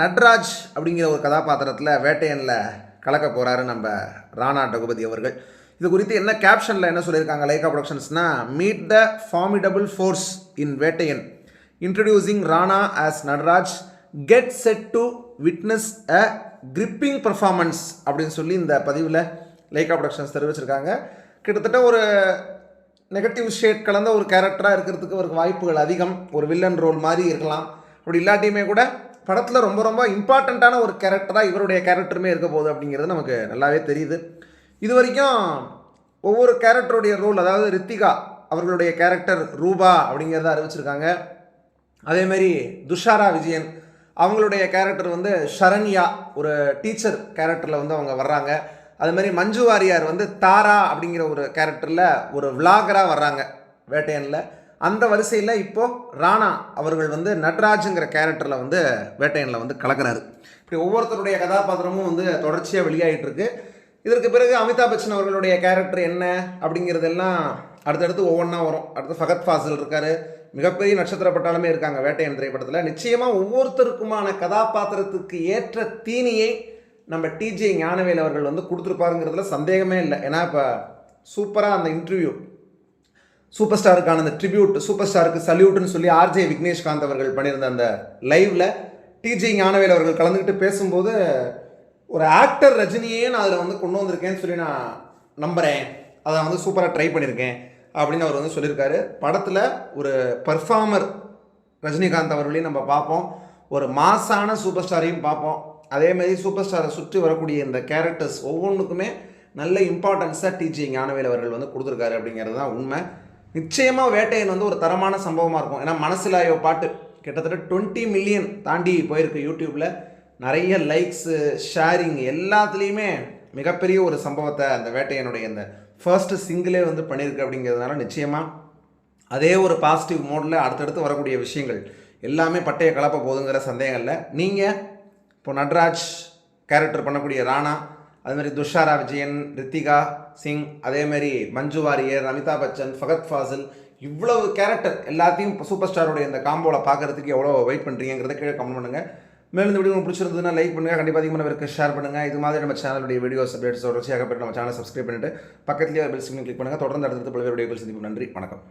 நட்ராஜ் அப்படிங்கிற ஒரு கதாபாத்திரத்தில் வேட்டையனில் கலக்க போகிறாரு நம்ம ராணா டகுபதி அவர்கள். இது குறித்து என்ன கேப்ஷனில் என்ன சொல்லியிருக்காங்க Lyca ப்ரொடக்ஷன்ஸ்னால் meet the formidable force in Vettaiyan. Introducing Rana as Natraj. Get set to witness a gripping performance அப்படின்னு சொல்லி இந்த பதிவில் லைகா ப்ரொடக்ஷன்ஸ் தெரிவிச்சிருக்காங்க. கிட்டத்தட்ட ஒரு நெகட்டிவ் ஷேட் கலந்த ஒரு கேரக்டராக இருக்கிறதுக்கு ஒரு வாய்ப்புகள் அதிகம். ஒரு வில்லன் ரோல் மாதிரி இருக்கலாம். அப்படி இல்லாட்டியுமே கூட படத்தில் ரொம்ப ரொம்ப இம்பார்ட்டண்ட்டான ஒரு கேரக்டராக இவருடைய கேரக்டருமே இருக்க போகுது அப்படிங்கிறது நமக்கு நல்லாவே தெரியுது. இது வரைக்கும் ஒவ்வொரு கேரக்டருடைய ரோல் அதாவது ரித்திகா அவர்களுடைய கேரக்டர் ரூபா அப்படிங்கிறத அறிவிச்சிருக்காங்க. அதேமாரி துஷாரா விஜயன் அவங்களுடைய கேரக்டர் வந்து ஷரண்யா ஒரு டீச்சர் கேரக்டரில் வந்து அவங்க வர்றாங்க. அது மாதிரி மஞ்சு வாரியார் வந்து தாரா அப்படிங்கிற ஒரு கேரக்டரில் ஒரு விளாகராக வர்றாங்க வேட்டையனில். அந்த வரிசையில் இப்போது ராணா அவர்கள் வந்து நட்ராஜுங்கிற கேரக்டரில் வந்து வேட்டையனில் வந்து கலக்கிறாரு. இப்படி ஒவ்வொருத்தருடைய கதாபாத்திரமும் வந்து தொடர்ச்சியாக வெளியாகிட்டுருக்கு இதற்கு பிறகு அமிதாப் பச்சன் அவர்களுடைய கேரக்டர் என்ன அப்படிங்கிறதெல்லாம் அடுத்தடுத்து ஒவ்வொன்றா வரும். அடுத்து ஃபகத் ஃபாசில் இருக்கார். மிகப்பெரிய நட்சத்திர பட்டாளமே இருக்காங்க வேட்டையன் திரைப்படத்தில். நிச்சயமாக ஒவ்வொருத்தருக்குமான கதாபாத்திரத்துக்கு ஏற்ற தீனியை நம்ம டிஜே ஞானவேல் அவர்கள் வந்து கொடுத்துருப்பாருங்கிறதுல சந்தேகமே இல்லை. ஏன்னா இப்போ சூப்பராக அந்த இன்டர்வியூ சூப்பர் ஸ்டாருக்கான அந்த ட்ரிபியூட் சூப்பர் ஸ்டாருக்கு சல்யூட்னு சொல்லி ஆர்ஜே விக்னேஷ்காந்த் அவர்கள் பண்ணியிருந்த அந்த லைவில் டிஜி ஞானவேல் அவர்கள் கலந்துக்கிட்டு பேசும்போது ஒரு ஆக்டர் ரஜினியே நான் அதில் வந்து கொண்டு வந்திருக்கேன்னு சொல்லி நான் நம்புகிறேன் அதை வந்து சூப்பராக ட்ரை பண்ணியிருக்கேன் அப்படின்னு அவர் வந்து சொல்லியிருக்காரு. படத்தில் ஒரு பர்ஃபார்மர் ரஜினிகாந்த் அவர்களையும் நம்ம பார்ப்போம். ஒரு மாசான சூப்பர் ஸ்டாரையும் பார்ப்போம். அதேமாதிரி சூப்பர் ஸ்டாரை சுற்றி வரக்கூடிய இந்த கேரக்டர்ஸ் ஒவ்வொன்றுக்குமே நல்ல இம்பார்ட்டன்ஸாக டிஜி ஞானவேல் அவர்கள் வந்து கொடுத்துருக்காரு அப்படிங்கிறது தான் உண்மை. நிச்சயமாக வேட்டையன் வந்து ஒரு தரமான சம்பவமாக இருக்கும். ஏன்னா மனசிலாயோ பாட்டு கிட்டத்தட்ட டுவெண்ட்டி மில்லியன் தாண்டி போயிருக்கு யூடியூப்பில் நிறைய லைக்ஸு ஷேரிங் எல்லாத்துலேயுமே மிகப்பெரிய ஒரு சம்பவத்தை அந்த வேட்டையனுடைய இந்த ஃபர்ஸ்ட்டு சிங்கிளே வந்து பண்ணியிருக்கு அப்படிங்கிறதுனால நிச்சயமாக அதே ஒரு பாசிட்டிவ் மோடில் அடுத்தடுத்து வரக்கூடிய விஷயங்கள் எல்லாமே பட்டையை கலப்ப போகுதுங்கிற சந்தேகம் இல்லை. நீங்கள் இப்போ நட்ராஜ் கேரக்டர் பண்ணக்கூடிய ராணா அதுமாதிரி துஷாரா விஜயன் ரித்திகா சிங் அதேமாரி மஞ்சு வாரியர் அமிதாப் பச்சன் ஃபகத் ஃபாசில் இவ்வளவு கேரக்டர் எல்லாத்தையும் சூப்பர் ஸ்டாரோடைய இந்த காம்போவில் பார்க்குறதுக்கு எவ்வளோ வெயிட் பண்ணுறீங்கிறத கீழே கமெண்ட் பண்ணுங்கள் மேலும் இந்த வீடியோ உங்களுக்கு பிடிச்சிருந்ததுன்னா லைக் பண்ணுங்கள் கண்டிப்பாக அதிகமான பேருக்கு ஷேர் பண்ணுங்கள் இது மாதிரி நம்ம சேனலுடைய வீடியோஸ் அப்டேட்ஸ் தொடர்ச்சியாக போய்ட்டு நம்ம சேனலை சப்ஸ்கிரைப் பண்ணிட்டு பக்கத்துலேயே பெல் சிக்னல் கிளிக் பண்ணுங்கள் தொடர்ந்து அடுத்தடுத்து பல்வேறு வீடியோக்கள் சந்திப்போம். நன்றி. வணக்கம்.